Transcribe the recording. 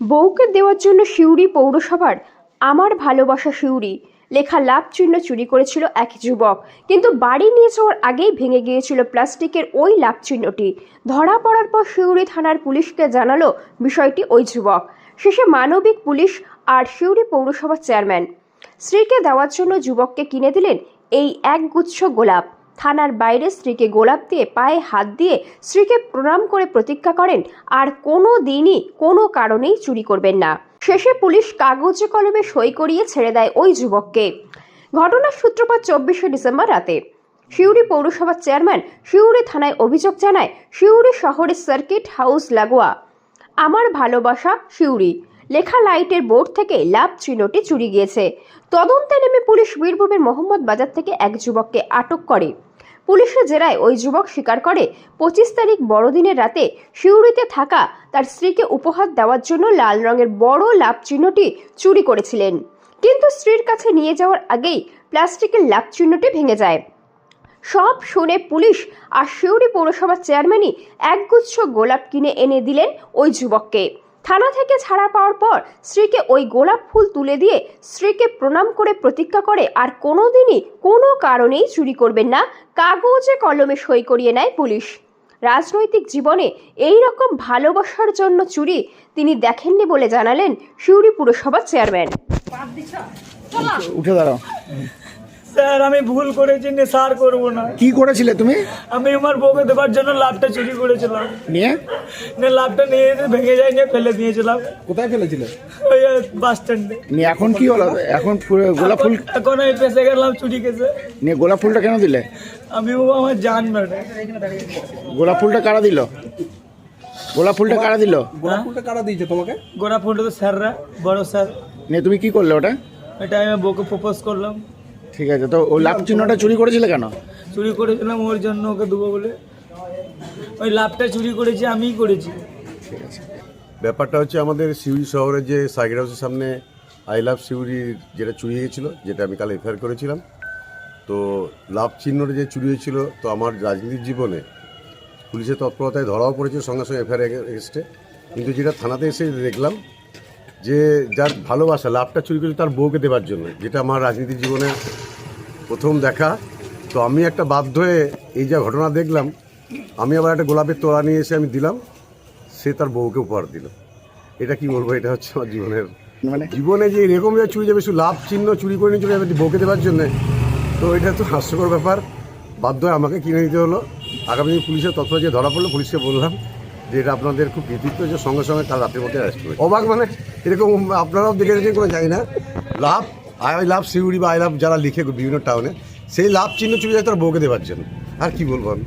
বউকে দেওয়ার জন্য সিউড়ি পৌরসভার আমার ভালোবাসা সিউড়ি লেখা লাভ চিহ্ন চুরি করেছিল এক যুবক। কিন্তু বাড়ি নিয়ে যাওয়ার আগেই ভেঙে গিয়েছিল প্লাস্টিকের ওই লাভ চিহ্নটি। ধরা পড়ার পর সিউড়ি থানার পুলিশকে জানালো বিষয়টি ওই যুবক। শেষে মানবিক পুলিশ আর সিউড়ি পৌরসভার চেয়ারম্যান। স্ত্রীকে দেওয়ার জন্য যুবককে কিনে দিলেন এই একগুচ্ছ গোলাপ। থানার বাইরে স্ত্রীকে গোলাপ দিয়ে পায়ে হাত দিয়ে স্ত্রীকে প্রণাম করে প্রতিজ্ঞা করেন। আর কোনো দিনই কোনো কারণেই চুরি করবেন না। শেষে পুলিশ কাগজে কলমে সই করিয়ে ছেড়ে দেয় ওই যুবককে। ঘটনার সূত্রপাত চব্বিশে ডিসেম্বর রাতে। সিউড়ি পৌরসভার চেয়ারম্যান সিউড়ি থানায় অভিযোগ জানায়, সিউড়ি শহরের সার্কিট হাউস লাগোয়া। আমার ভালোবাসা শিউরি লেখা লাইটের বোর্ড থেকে লাভ চিহ্নটি চুরি গিয়েছে। তদন্তে নেমে পুলিশ বীরভূমের মোহাম্মদ বাজার থেকে এক যুবককে আটক করে। পুলিশের জেরায় ওই যুবক স্বীকার করে, পঁচিশ তারিখ বড়দিনের রাতে শিউরিতে থাকা তার স্ত্রীকে উপহার দেওয়ার জন্য লাল রঙের বড় লাভ চিহ্নটি চুরি করেছিলেন। কিন্তু স্ত্রীর কাছে নিয়ে যাওয়ার আগেই প্লাস্টিকের লাভ চিহ্নটি ভেঙে যায়। সব শুনে পুলিশ আর শিউরি পৌরসভার চেয়ারম্যানই একগুচ্ছ গোলাপ কিনে এনে দিলেন ওই যুবককে। থানা থেকে ছাড়া পাওয়ার পর স্ত্রীকে ওই গোলাপ ফুল তুলে দিয়ে স্ত্রীকে প্রণাম করে প্রতিজ্ঞা করে আর কোনোদিনই কোনো কারণেই চুরি করবেন না কাগজে কলমে সই করিয়ে নেয় পুলিশ। রাজনৈতিক জীবনে এই রকম ভালোবাসার জন্য চুরি তিনি দেখেননি বলে জানালেন শিউরি পুরসভার চেয়ারম্যান। উঠে দাঁড়াও। স্যার আমি ভুল করেছি নেশার করব না। কি করেছিলে তুমি? আমি আমার বউকে দেবার জন্য লাভটা চুরি করেছিলাম। নিয়ে? না লাভটা নিয়ে এসে ভেঙে যায় নিয়ে ফেলে দিয়েছিলাম। কোথায় ফেলেছিলে? ওই বাস স্ট্যান্ডে। নিয়ে এখন কি হলো? এখন ফুল- গোলাপ ফুল এখন আমি পেশে গেলাম চুরি কেসে নিয়ে গোলাপ ফুলটা কেন দিলে? আমি ও আমার জান ম্যাডাম গোলাপ ফুলটা কারা দিল? গোলাপ ফুলটা কারা দিল? গোড়া ফুলটা কারা দিয়েছে তোমাকে? গোড়া ফুলটা তো স্যাররা বড় স্যার। নিয়ে তুমি কি করলে ওটা? এটা আমি বউকে প্রপোজ করলাম। ঠিক আছে তো ও লাভ চিহ্নটা চুরি করেছিলে কেন? চুরি করেছিলাম ওর জন্য ওকে দেবো বলে। ওই লাভটা চুরি করেছি আমিই করেছি। ঠিক আছে। ব্যাপারটা হচ্ছে আমাদের সিউড়ি শহরের যে সাইকেল হাউসের সামনে আই লাভ সিউড়ির যেটা চুরি হয়েছিল যেটা আমি কাল এফআইআর করেছিলাম তো লাভ চিহ্নটা যে চুরি হয়েছিল তো আমার রাজনীতির জীবনে পুলিশের তৎপরতায় ধরাও পড়েছে সঙ্গে সঙ্গে এফআইআর এগেস্টে কিন্তু যেটা থানাতে এসে দেখলাম যে যার ভালোবাসা লাভটা চুরি করেছে তার বউকে দেওয়ার জন্য যেটা আমার রাজনীতির জীবনে প্রথম দেখা। তো আমি একটা বাধ্য হয়ে এই যা ঘটনা দেখলাম আমি আবার একটা গোলাপের তোড়া নিয়ে এসে আমি দিলাম সে তার বউকে উপহার দিল। এটা কি বলব? এটা হচ্ছে আমার জীবনের মানে জীবনে যে এরকম যে চুরি যাবে শুধু লাভ চিহ্ন চুরি করে নিয়ে চলে যাবে বউকে দেওয়ার জন্যে তো এটা তো হাস্যকর ব্যাপার। বাধ্য হয়ে আমাকে কিনে নিতে হলো। আগামী দিন পুলিশের তৎপর যে ধরা পড়ল পুলিশকে বললাম যে এটা আপনাদের খুব কৃতিত্ব যে সঙ্গে সঙ্গে কাল রাতের মধ্যে অ্যারেস্ট অবাক মানে এরকম আপনারাও দেখে রেখে কোনো জানি না। লাভ, আই লাভ সিউড়ি বা আই লাভ যারা লিখে বিভিন্ন টাউনে সেই লাভ চিহ্ন চুরি যায় তার বউকে দেওয়ার জন্য। আর কি বলব আমি?